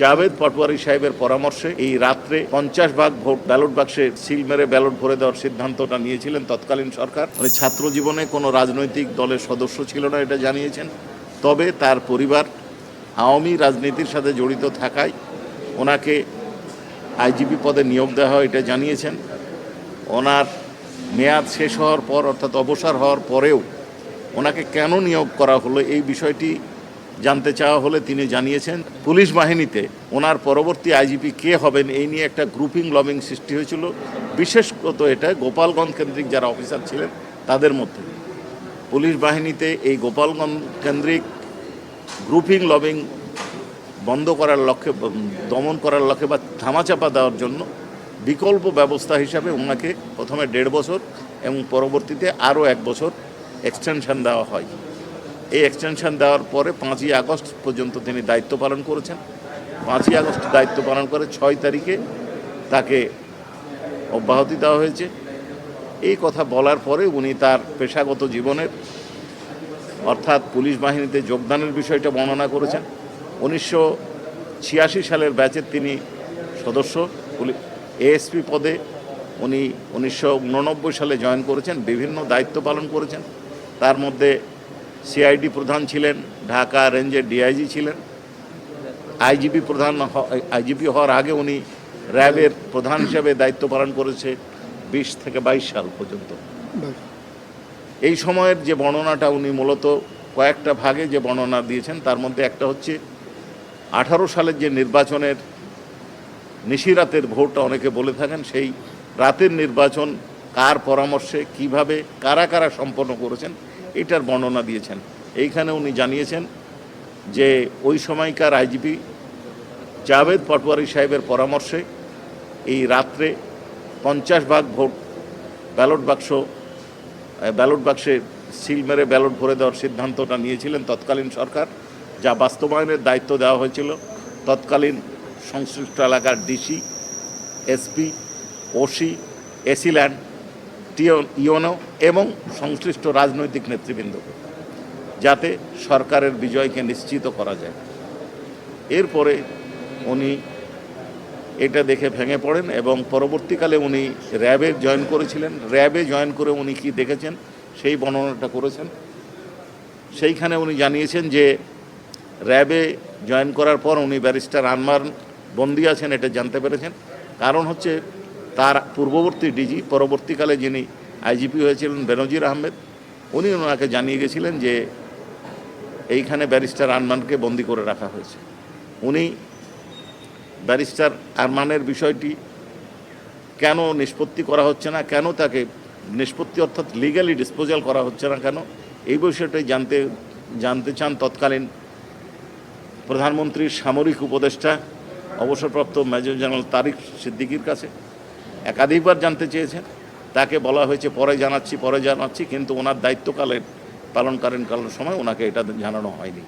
জাভেদ পটওয়ারি সাহেবের পরামর্শে এই রাত্রে পঞ্চাশ ভাগ ভোট ব্যালট বাক্সে সিল মেরে ব্যালট ভরে দেওয়ার সিদ্ধান্তটা নিয়েছিলেন তৎকালীন সরকার। উনি ছাত্র জীবনে কোনো রাজনৈতিক দলের সদস্য ছিল না, এটা জানিয়েছেন। তবে তার পরিবার আওয়ামী রাজনীতির সাথে জড়িত থাকায় ওনাকে আইজিপি পদে নিয়োগ দেওয়া হয়, এটা জানিয়েছেন। ওনার মেয়াদ শেষ হওয়ার পর, অর্থাৎ অবসর হওয়ার পরেও ওনাকে কেন নিয়োগ করা হলো, এই বিষয়টি জানতে চাওয়া হলে তিনি জানিয়েছেন, পুলিশ বাহিনীতে ওনার পরবর্তী আইজিপি কে হবেন এই নিয়ে একটা গ্রুপিং লবিং সৃষ্টি হয়েছিল। বিশেষত এটা গোপালগঞ্জ কেন্দ্রিক যারা অফিসার ছিলেন তাদের মধ্যে। পুলিশ বাহিনীতে এই গোপালগঞ্জ কেন্দ্রিক গ্রুপিং লবিং বন্ধ করার লক্ষ্যে, দমন করার লক্ষ্যে বা ধামাচাপা দেওয়ার জন্য বিকল্প ব্যবস্থা হিসাবে ওনাকে প্রথমে দেড় বছর এবং পরবর্তীতে আরও এক বছর এক্সটেনশন দেওয়া হয়। এই এক্সটেনশন দেওয়ার পরে পাঁচই আগস্ট পর্যন্ত তিনি দায়িত্ব পালন করেছেন। পাঁচই আগস্ট দায়িত্ব পালন করে ছয় তারিখে তাকে অব্যাহতি দেওয়া হয়েছে। এই কথা বলার পরে উনি তার পেশাগত জীবনের, অর্থাৎ পুলিশ বাহিনীতে যোগদানের বিষয়টা বর্ণনা করেছেন। উনিশশো ছিয়াশি সালের ব্যাচের তিনি সদস্য। এএসপি পদে উনি উনিশশো উননব্বই সালে জয়েন করেছেন। বিভিন্ন দায়িত্ব পালন করেছেন। তার মধ্যে সিআইডি প্রধান ছিলেন, ঢাকা রেঞ্জের ডিআইজি ছিলেন। আইজিপি প্রধান আইজিপি হওয়ার আগে উনি র্যাবের প্রধান হিসাবে দায়িত্ব পালন করেছে বিশ থেকে বাইশ সাল পর্যন্ত। এই সময়ের যে বর্ণনাটা উনি মূলত কয়েকটা ভাগে যে বর্ণনা দিয়েছেন, তার মধ্যে একটা হচ্ছে আঠারো সালের যে নির্বাচনের নিশিরাতের ভোটটা অনেকে বলে থাকেন, সেই রাতের নির্বাচন কার পরামর্শে, কীভাবে, কারা কারা সম্পন্ন করেছেন এটার বর্ণনা দিয়েছেন। এইখানে উনি জানিয়েছেন যে ওই সময়কার আইজিপি জাভেদ পটওয়ারি সাহেবের পরামর্শে এই রাত্রে পঞ্চাশ ভাগ ভোট ব্যালট বাক্স ব্যালট বাক্সে সিল মেরে ব্যালট ভরে দেওয়ার সিদ্ধান্তটা নিয়েছিলেন তৎকালীন সরকার, যা বাস্তবায়নের দায়িত্ব দেওয়া হয়েছিল। তৎকালীন সংশ্লিষ্ট এলাকার DC, SP, OC AC land UNO এবং সংশ্লিষ্ট রাজনৈতিক নেতৃবৃন্দকে যাতে সরকারের বিজয়কে নিশ্চিত করা যায়। এরপরে উনি এটা দেখে ভেঙে পড়েন এবং পরবর্তীকালে উনি র্যাবে জয়েন করেছিলেন। র্যাবে জয়েন করে উনি কি দেখেছেন? সেই বর্ণনাটা করেছেন। সেইখানে উনি জানিয়েছেন যে, র্যাবে জয়েন করার পর উনি ব্যারিস্টার আনমার বন্দি আছেন এটা জানতে পেরেছেন। কারণ হচ্ছে তার পূর্ববর্তী ডিজি, পরবর্তীকালে যিনি আইজিপি হয়েছিলেন বেনজির আহমেদ, উনি ওনাকে জানিয়ে গেছিলেন যে এইখানে ব্যারিস্টার আরমানকে বন্দি করে রাখা হয়েছে। উনি ব্যারিস্টার আরমানের বিষয়টি কেন নিষ্পত্তি করা হচ্ছে না, কেন তাকে নিষ্পত্তি অর্থাৎ লিগালি ডিসপোজাল করা হচ্ছে না কেন, এই বিষয়টাই জানতে জানতে চান তৎকালীন প্রধানমন্ত্রীর সামরিক উপদেষ্টা, অবসরপ্রাপ্ত মেজর জেনারেল তারিক সিদ্দিকির কাছে। একাধিকবার জানতে চেয়েছেন। তাকে বলা হয়েছে, পরে জানাচ্ছি পরে জানাচ্ছি। কিন্তু ওনার দায়িত্বকালের, পালনকালীন কালের সময় ওনাকে এটা জানানো হয়নি।